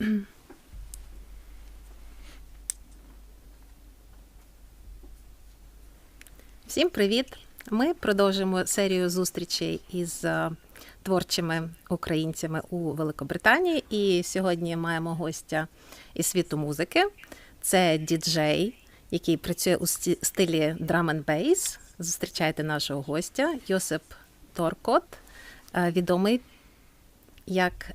Всім привіт! Ми продовжуємо серію зустрічей із е, творчими українцями у Великобританії. І сьогодні маємо гостя із світу музики. Це діджей, який працює у стилі drum and bass. Зустрічайте нашого гостя Йосип Торкот, е, відомий як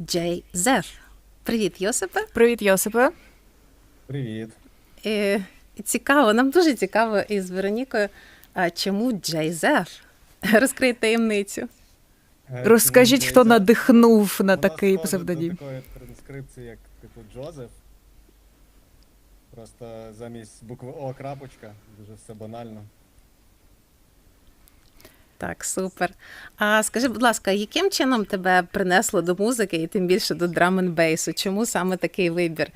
Джей Зеф. Привіт, Йосипе! Привіт, Йосипе. Привіт. І цікаво, нам дуже цікаво із Веронікою, а чому Джей Зеф? Розкрий таємницю. Е, Розкажіть, хто надихнув на такий псевдонім. Такої транскрипції, як типу Джозеф. Просто замість букви О крапочка. Дуже все банально. Так, супер. А скажи, будь ласка, яким чином тебе принесло до музики і тим більше до драм н бейсу? Чому саме такий вибір?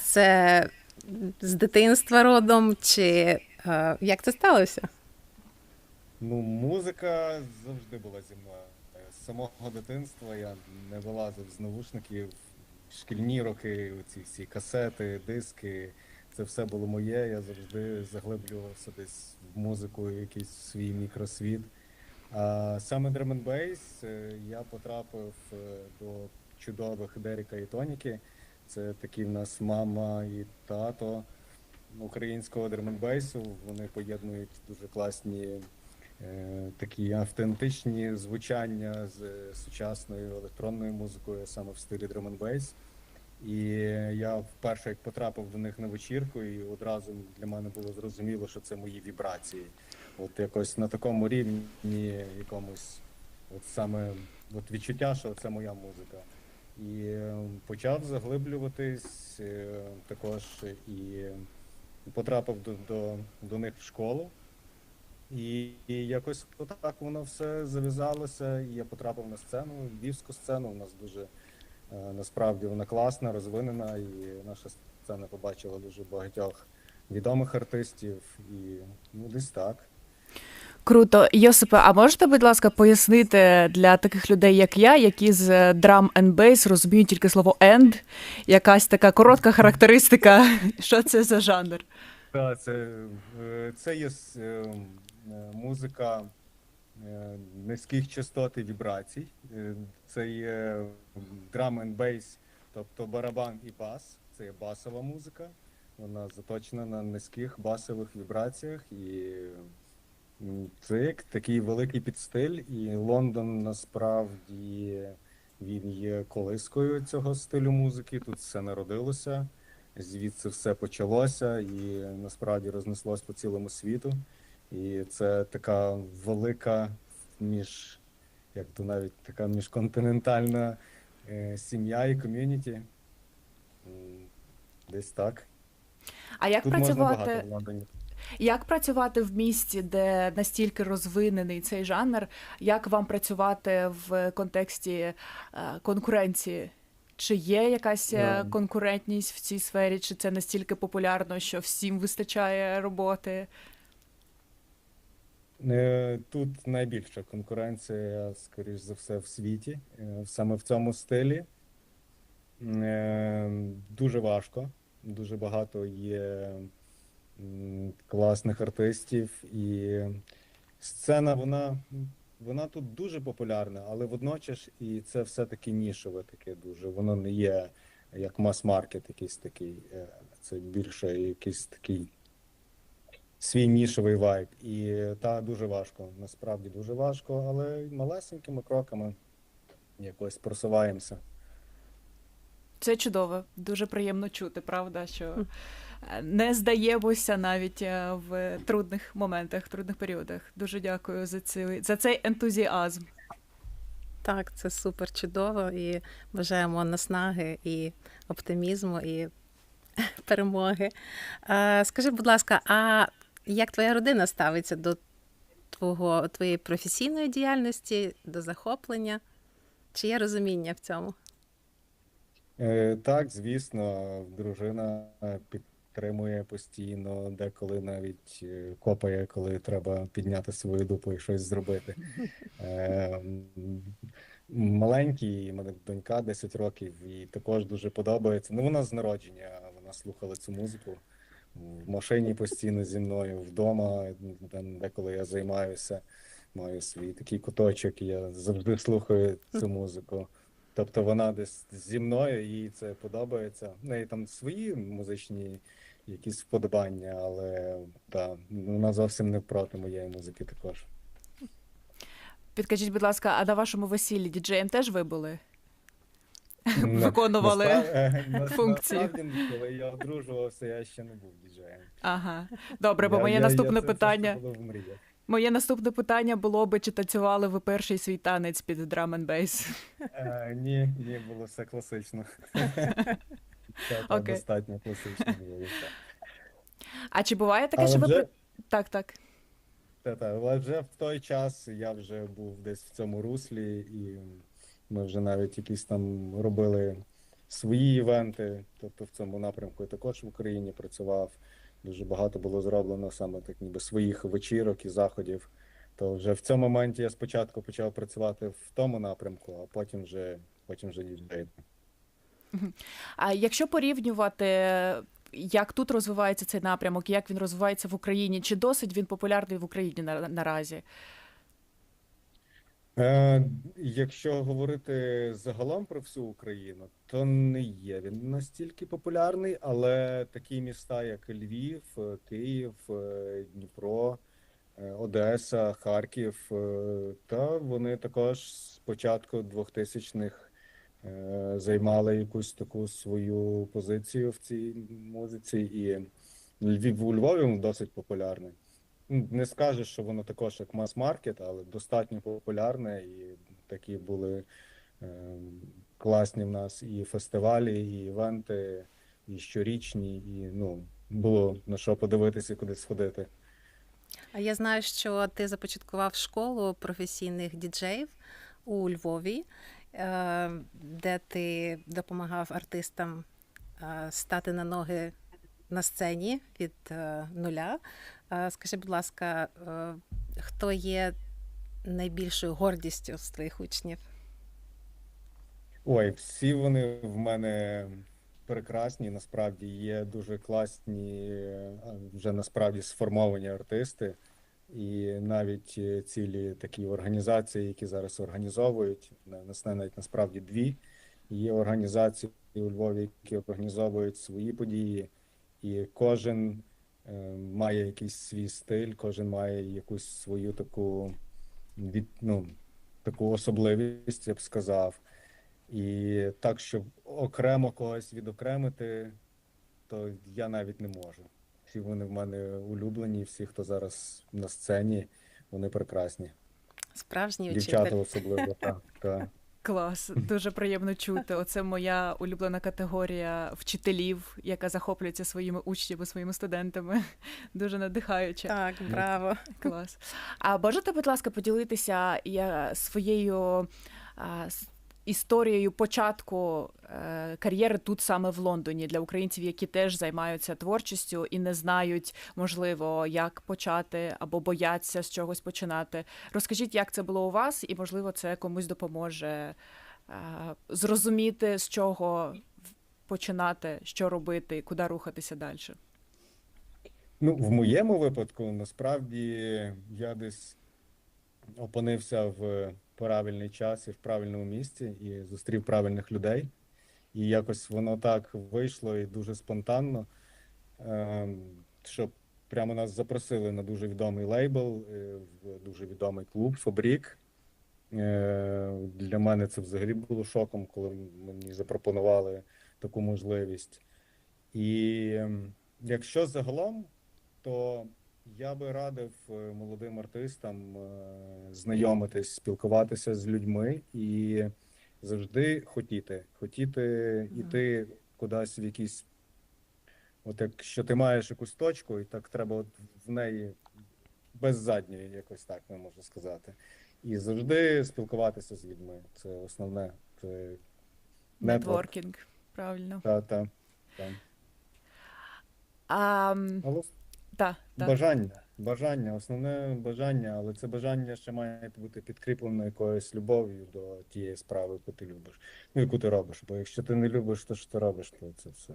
Це з дитинства родом, чи е, як це сталося? Ну, музика завжди була зі мною. З самого дитинства я не вилазив з навушників. Шкільні роки, ці всі касети, диски. Це все було моє. Я завжди заглиблювався десь в музику, якийсь свій мікросвіт. А саме Drum Bass е, я потрапив е, до чудових Деріка і Тоніки. Це такі в нас мама і тато українського дерменбейсу. Вони поєднують дуже класні е, такі автентичні звучання з сучасною електронною музикою, саме в стилі bass. І я вперше як потрапив до них на вечірку, і одразу для мене було зрозуміло, що це мої вібрації. От якось на такому рівні якомусь, от саме от відчуття, що це моя музика. І е, почав заглиблюватись е, також і потрапив до, до, до них в школу. І, і якось отак воно все зав'язалося. І я потрапив на сцену, львівську сцену. У нас дуже е, насправді вона класна, розвинена, і наша сцена побачила дуже багатьох відомих артистів. І ну, десь так. Круто. Йосипе, а можете, будь ласка, пояснити для таких людей, як я, які з драм and bass розуміють тільки слово «and», якась така коротка характеристика, що це за жанр? Так, це, е, це є е, е, музика е, низьких частот і вібрацій. Е, Це є drum and bass, тобто барабан і бас. Це є басова музика. Вона заточена на низьких басових вібраціях. І як такий великий підстиль. І Лондон насправді він є колискою цього стилю музики. Тут все народилося. Звідси все почалося і насправді рознеслось по цілому світу. І це така велика між, як то навіть така міжконтинентальна е, сім'я і ком'юніті. Десь так. А як Тут можна багато в Лондоні. Як працювати в місті, де настільки розвинений цей жанр? Як вам працювати в контексті е, конкуренції? Чи є якась е, Ну. конкурентність в цій сфері, чи це настільки популярно, що всім вистачає роботи? Е, Тут найбільша конкуренція, скоріш за все, в світі, е, саме в цьому стилі. Е, Дуже важко, дуже багато є класних артистів, і сцена, вона, вона тут дуже популярна, але водночас і це все-таки нішове таке дуже. Воно не є як мас-маркет якийсь такий. е, Це більше якийсь такий свій нішовий вайб. І та дуже важко, насправді дуже важко, але малесенькими кроками якось просуваємося. Це чудово, дуже приємно чути, правда, що не здаємося навіть е, в трудних моментах, трудних періодах. Дуже дякую за цей, за цей ентузіазм. Так, це супер чудово і бажаємо наснаги і оптимізму і перемоги. Скажи, будь ласка, а як твоя родина ставиться до твого, твоєї професійної діяльності, до захоплення? Чи є розуміння в цьому? Е, Так, звісно, дружина підтримує постійно, деколи навіть е, копає, коли треба підняти свою дупу і щось зробити. Е, маленький, мене донька 10 років, і також дуже подобається. Ну, вона з народження, вона слухала цю музику в машині постійно зі мною, вдома, там, деколи я займаюся, маю свій такий куточок, і я завжди слухаю цю музику. Тобто вона десь зі мною, їй це подобається. В неї там свої музичні якісь вподобання, але та, вона зовсім не проти моєї музики також. Підкажіть, будь ласка, а на вашому весіллі діджеєм теж ви були? Виконували насправ- е, функції. Насправді, коли я одружувався, я ще не був діджеєм. Ага. Добре, бо Я- моє я- наступне я, питання. Це було. Моє наступне питання було би, чи танцювали ви перший свій танець під драм н бейс? Е, ні, ні, було все класично. Це та, Окей. достатньо класично було. А чи буває таке, Але що ви вже- при- так, так. Та, та, але вже в той час я вже був десь в цьому руслі, і ми вже навіть якісь там робили свої івенти. Тобто в цьому напрямку я також в Україні працював. Дуже багато було зроблено саме так, ніби своїх вечірок і заходів. То вже в цьому моменті я спочатку почав працювати в тому напрямку, а потім вже потім вже діджей. А якщо порівнювати, як тут розвивається цей напрямок, як він розвивається в Україні, чи досить він популярний в Україні на, наразі? Е, якщо говорити загалом про всю Україну, то не є він настільки популярний, але такі міста, як Львів, е, Київ, е, Дніпро, е, Одеса, Харків, та вони також з початку 2000-х е, займали якусь таку свою позицію в цій музиці, і Львів у Львові він досить популярний. Ну, Не скажеш, що воно також як мас-маркет, але достатньо популярне, і такі були е, класні в нас і фестивалі, і івенти, і щорічні, і ну, було на що подивитися, куди сходити. А я знаю, що ти започаткував школу професійних діджеїв у Львові, де ти допомагав артистам е, стати на ноги на сцені від е, нуля. Е, Скажи, будь ласка, е, хто є найбільшою гордістю з твоїх учнів? Ой, всі вони в мене прекрасні. Насправді є дуже класні, е, вже насправді сформовані артисти, і навіть е, цілі такі організації, які зараз організовують, на- нас навіть насправді дві. Є організації у Львові, які організовують свої події, і кожен е, має якийсь свій стиль, кожен має якусь свою таку від, ну, таку особливість, я б сказав. І так, щоб окремо когось відокремити, то я навіть не можу. Всі вони в мене улюблені, всі, хто зараз на сцені, вони прекрасні. Справжній Дівчата учитель. особливо, так. так. Клас, дуже приємно чути. Оце моя улюблена категорія вчителів, яка захоплюється своїми учнями, своїми студентами. Дуже надихаюче. Так, браво. Клас. А можете, будь ласка, поділитися я, своєю а, історією початку е, кар'єри тут саме в Лондоні для українців, які теж займаються творчістю і не знають, можливо, як почати або бояться з чогось починати. Розкажіть, як це було у вас, і можливо, це комусь допоможе е, зрозуміти, з чого починати, що робити куди рухатися далі. Ну, в моєму випадку, насправді, я десь опинився в правильний час і в правильному місці, і зустрів правильних людей. І якось воно так вийшло і дуже спонтанно, ем, що прямо нас запросили на дуже відомий лейбл, е, в дуже відомий клуб Фабрік. Е, Для мене це взагалі було шоком, коли мені запропонували таку можливість. І ем, якщо загалом, то я би радив е, молодим артистам е, знайомитись, спілкуватися з людьми і завжди хотіти, хотіти йти кудись в якісь. От якщо ти маєш якусь точку, і так треба от в неї без задньої, якось так не можу сказати. І завжди спілкуватися з людьми. Це основне. Це. Нетворкінг, правильно. Та, та, та. А, м, Але та, та. бажання. Бажання, основне бажання, але це бажання ще має бути підкріплено якоюсь любов'ю до тієї справи, яку ти любиш, ну, яку ти робиш. Бо якщо ти не любиш те, що ти робиш, то це все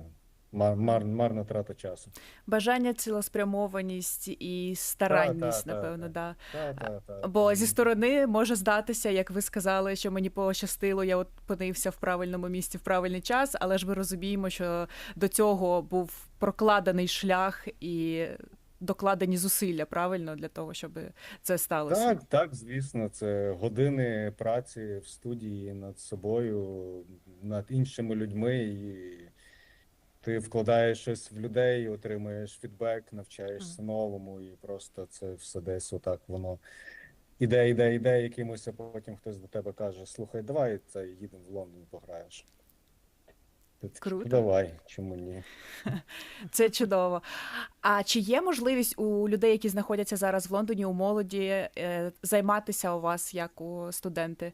мар, мар, марна трата часу. Бажання, цілеспрямованість і старанність, та, та, напевно, та. да. Та, та, та, Бо та. зі сторони може здатися, як ви сказали, що мені пощастило, я от опинився в правильному місці в правильний час, але ж ми розуміємо, що до цього був прокладений шлях і докладені зусилля правильно для того, щоб це сталося. Так, так, звісно, це години праці в студії над собою, над іншими людьми, і ти вкладаєш щось в людей, отримуєш фідбек, навчаєшся новому, і просто це все десь отак воно іде, іде, іде якимось, а потім хтось до тебе каже: слухай, давай це їдемо в Лондон, пограєш. Круто. Давай, чому ні? Це чудово. А чи є можливість у людей, які знаходяться зараз в Лондоні, у молоді, е, займатися у вас як у студенти?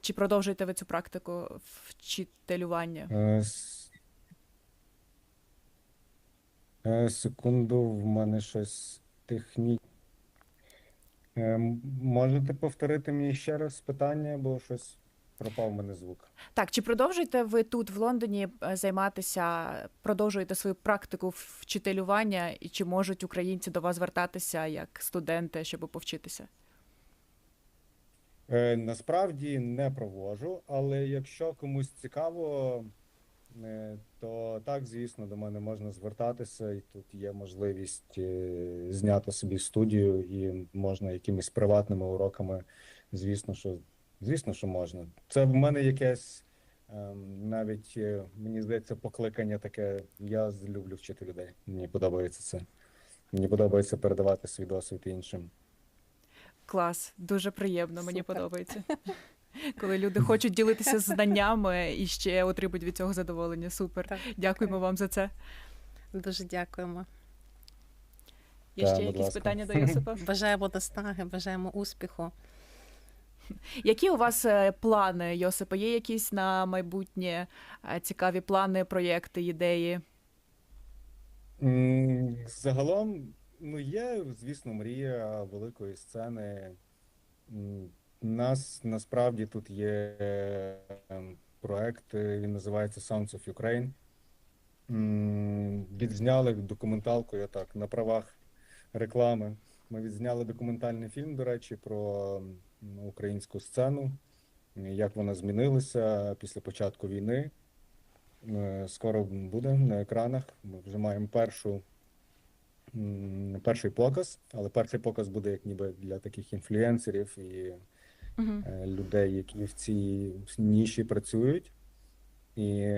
Чи продовжуєте ви цю практику вчителювання? Е, е, Секунду, в мене щось техні. Е, Можете повторити мені ще раз питання, бо щось пропав в мене звук. Так, чи продовжуєте ви тут в Лондоні е, займатися, продовжуєте свою практику вчителювання, і чи можуть українці до вас звертатися як студенти, щоб повчитися? Е, Насправді не проводжу, але якщо комусь цікаво, е, то так, звісно, до мене можна звертатися, і тут є можливість е, зняти собі студію, і можна якимись приватними уроками, звісно, що звісно, що можна. Це в мене якесь ем, навіть е, мені здається, покликання таке. Я люблю вчити людей. Мені подобається це. Мені подобається передавати свій досвід іншим. Клас, дуже приємно, мені Супер. подобається. Коли люди хочуть ділитися знаннями і ще отримують від цього задоволення. Супер. Так, Дякуємо вам за це. Дуже дякуємо. Є Так, ще якісь ласка. питання до Йосипа? Бажаємо наснаги, бажаємо успіху. Які у вас е, плани, Йосипа? Є якісь на майбутнє е, цікаві плани, проєкти, ідеї? Загалом, ну є, звісно, мрія великої сцени. У нас насправді тут є ем, проект, е, він називається Sounds of Ukraine. Відзняли документалку, я так, на правах реклами. Ми відзняли документальний фільм, до речі, про українську сцену, як вона змінилася після початку війни. Е, Скоро буде на екранах. Ми вже маємо першу, перший показ, але перший показ буде як ніби для таких інфлюенсерів і Угу. людей, які в цій ніші працюють. І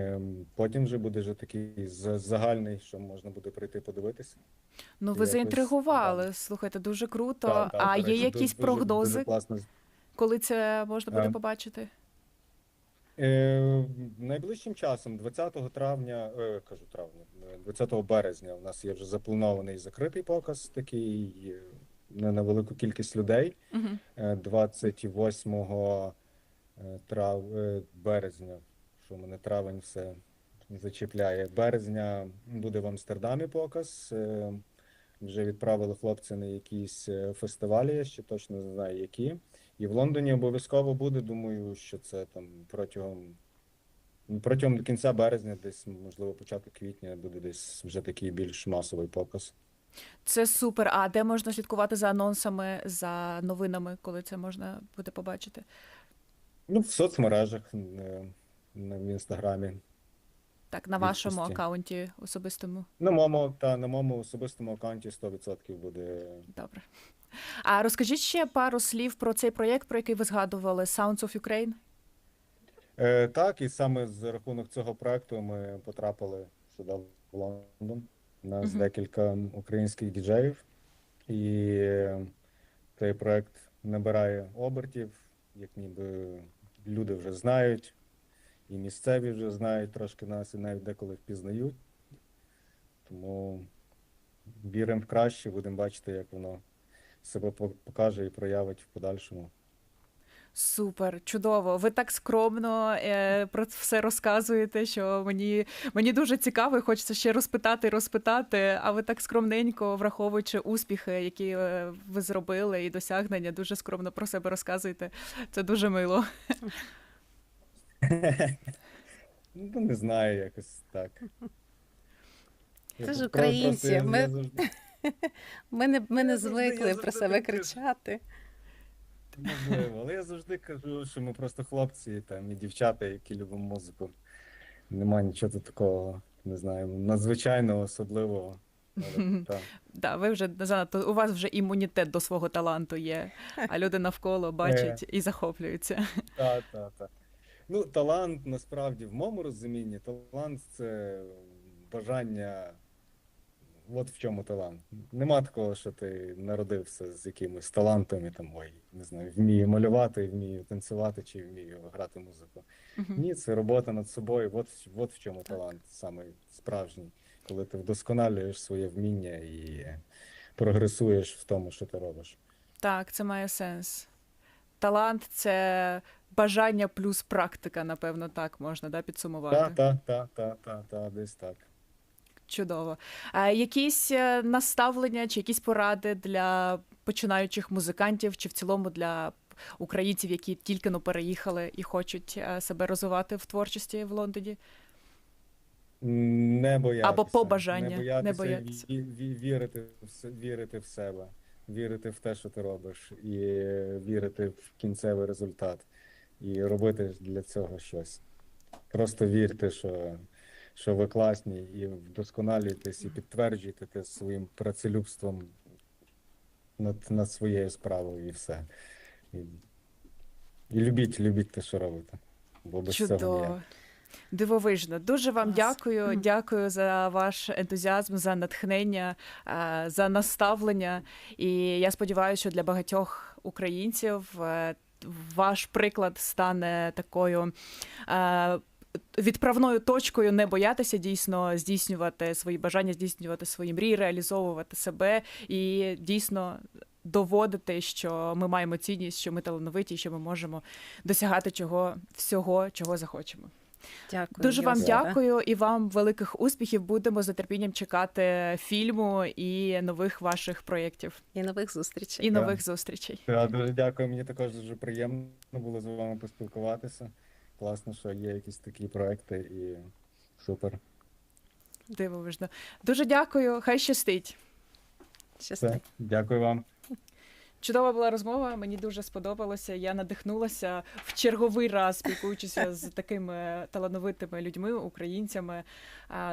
потім вже буде вже такий загальний, що можна буде прийти подивитися. Ну, ви Якось, заінтригували. да. Слухайте, дуже круто. Та- та, а є речі, якісь дуже- дуже- прогнози, Дуже класно. Коли це можна буде Е, побачити? Е, найближчим часом, 20 травня, е, кажу травня, е, 20 березня, у нас є вже запланований закритий показ, такий е, на на велику кількість людей. Угу. Е, 28 е, трав... е, березня, що в мене травень все зачіпляє. Березня буде в Амстердамі показ. е, Вже відправили хлопці на якісь фестивалі, я ще точно не знаю які. І в Лондоні обов'язково буде. Думаю, що це там протягом протягом кінця березня, десь, можливо, початку квітня буде десь вже такий більш масовий показ. Це супер. А де можна слідкувати за анонсами, за новинами, коли це можна буде побачити? Ну, в соцмережах, е, в інстаграмі. Так, на вашому Більшості. аккаунті особистому. На моєму та на моєму особистому аккаунті 100% буде. Добре. А розкажіть ще пару слів про цей проєкт, про який ви згадували Sounds of Ukraine. Е, так, і саме за рахунок цього проекту ми потрапили сюди в Лондон. У нас Мгм. декілька українських діджеїв, і е, цей проект набирає обертів, як ніби люди вже знають, і місцеві вже знають трошки нас, і навіть деколи впізнають. Тому віримо в краще, будемо бачити, як воно себе покаже і проявить в подальшому. Супер, чудово. Ви так скромно е, про це все розказуєте, що мені, мені дуже цікаво, і хочеться ще розпитати, розпитати. А ви так скромненько, враховуючи успіхи, які е, ви зробили, і досягнення, дуже скромно про себе розказуєте. Це дуже мило. Ну, не знаю, якось так. Це ж українці, ми- Ми не, ми не звикли про себе кричати. Можливо, але я завжди кажу, що ми просто хлопці там, і дівчата, які любимо музику. Нема нічого такого, не знаю, надзвичайного, особливого. Так. Да, ви вже занадто у вас вже імунітет до свого таланту є, а люди навколо бачать і захоплюються. Так, так, так. Ну, талант насправді в моєму розумінні, талант це бажання. От в чому талант. Нема такого, що ти народився з якимось талантом і там, ой, не знаю, вмію малювати, вмію танцювати чи вмію грати музику. Мгм. Ні, це робота над собою. От, от в чому талант саме справжній, коли ти вдосконалюєш своє вміння і прогресуєш в тому, що ти робиш. Так, це має сенс. Талант це бажання плюс практика, напевно, так можна да, підсумувати. Так, так, так, так, так, так, десь так. Чудово. А якісь е, наставлення чи якісь поради для починаючих музикантів, чи в цілому для українців, які тільки но переїхали і хочуть е, себе розвивати в творчості в Лондоні? Не боятися. Або побажання, Не боятися, не боятися. ві- ві- вірити, вірити в себе, вірити в те, що ти робиш, і вірити в кінцевий результат, і робити для цього щось. Просто вірте, що, що ви класні, і вдосконалюйтесь, і підтверджуйте те своїм працелюбством над, над своєю справою, і все. І, і любіть, любіть те, що робите. Бо без цього ніяк. Дивовижно. Дуже вам Клас. дякую. Дякую за ваш ентузіазм, за натхнення, е, за наставлення. І я сподіваюся, що для багатьох українців е, ваш приклад стане такою. е, Відправною точкою не боятися дійсно здійснювати свої бажання, здійснювати свої мрії, реалізовувати себе і дійсно доводити, що ми маємо цінність, що ми талановиті, що ми можемо досягати чого всього, чого захочемо. Дякую. Дуже вам Йосипе. дякую і вам великих успіхів. Будемо з нетерпінням чекати фільму і нових ваших проєктів, І нових зустрічей. і Так. нових зустрічей. Так, дуже дякую. Мені також дуже приємно було з вами поспілкуватися. Класно, що є якісь такі проекти і супер. Дивовижно. Дуже дякую. Хай щастить. Щасти. Все, дякую вам. Чудова була розмова. Мені дуже сподобалося. Я надихнулася в черговий раз, спілкуючися з такими талановитими людьми, українцями.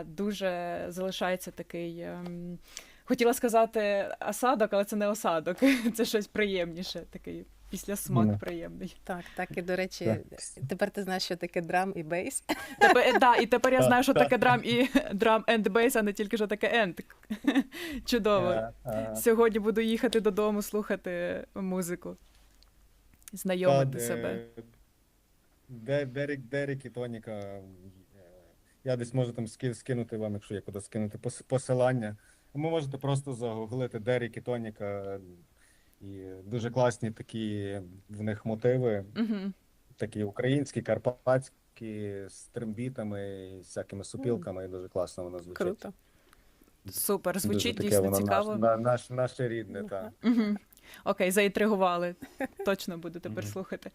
Дуже залишається такий. ем, Хотіла сказати осадок, але це не осадок. Це щось приємніше, такий післясмак Ну. приємний. Так, так, і до речі, Так. тепер ти знаєш, що таке драм і бейс. Тепер, да, і тепер я Так, знаю, що так. таке драм і драм енд бейс, а не тільки що таке енд. Чудово. Е, е, Сьогодні буду їхати додому, слухати музику, знайомити та, себе. е, Де, Дерек, Дерек і Тоніка. е, Я десь можу там ски- скинути вам, якщо є куди скинути пос- посилання. Ви можете просто загуглити Дерек і Тоніка. І дуже класні такі в них мотиви. Угу. такі українські, карпатські, з трембітами, і всякими супілками, і дуже класно воно звучить. Круто. Супер, Дуже звучить таке дійсно воно цікаво. Наш, на- наш, наше рідне, так. Угу. Окей, заінтригували. Точно буду тепер слухати.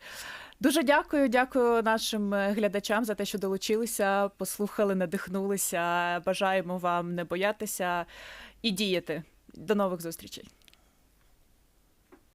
Дуже дякую, дякую нашим е, глядачам за те, що долучилися, послухали, надихнулися. Бажаємо вам не боятися і діяти. До нових зустрічей.